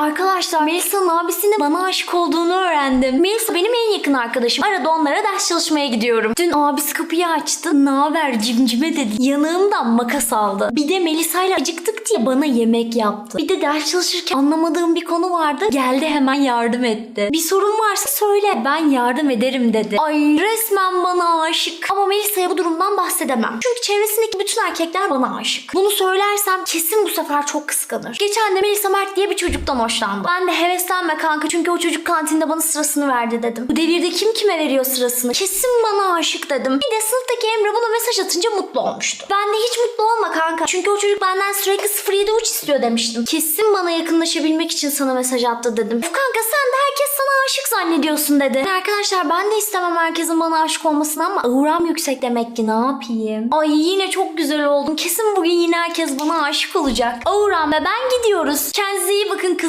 Arkadaşlar Melisa'nın abisinin bana aşık olduğunu öğrendim. Melisa benim en yakın arkadaşım. Arada onlara ders çalışmaya gidiyorum. Dün abisi kapıyı açtı. Ne haber cimcime dedi. Yanağımdan makas aldı. Bir de Melisa'yla acıktık diye bana yemek yaptı. Bir de ders çalışırken anlamadığım bir konu vardı. Geldi hemen yardım etti. Bir sorun varsa söyle ben yardım ederim dedi. Ay resmen bana aşık. Ama Melisa'ya bu durumdan bahsedemem. Çünkü çevresindeki bütün erkekler bana aşık. Bunu söylersem kesin bu sefer çok kıskanır. Geçen de Melisa Mert diye bir çocuktan hoşlandı. Ben de heveslenme kanka çünkü o çocuk kantinde bana sırasını verdi dedim. Bu devirde kim kime veriyor sırasını? Kesin bana aşık dedim. Bir de sınıftaki Emre buna mesaj atınca mutlu olmuştu. Ben de hiç mutlu olma kanka. Çünkü o çocuk benden sürekli 07 uç istiyor demiştim. Kesin bana yakınlaşabilmek için sana mesaj attı dedim. Uf kanka sen de herkes sana aşık zannediyorsun dedi. Arkadaşlar ben de istemem herkesin bana aşık olmasını ama auram yüksek demek ki ne yapayım? Ay yine çok güzel oldum. Kesin bugün yine herkes bana aşık olacak. Auram ve ben gidiyoruz. Kendinize iyi bakın kız.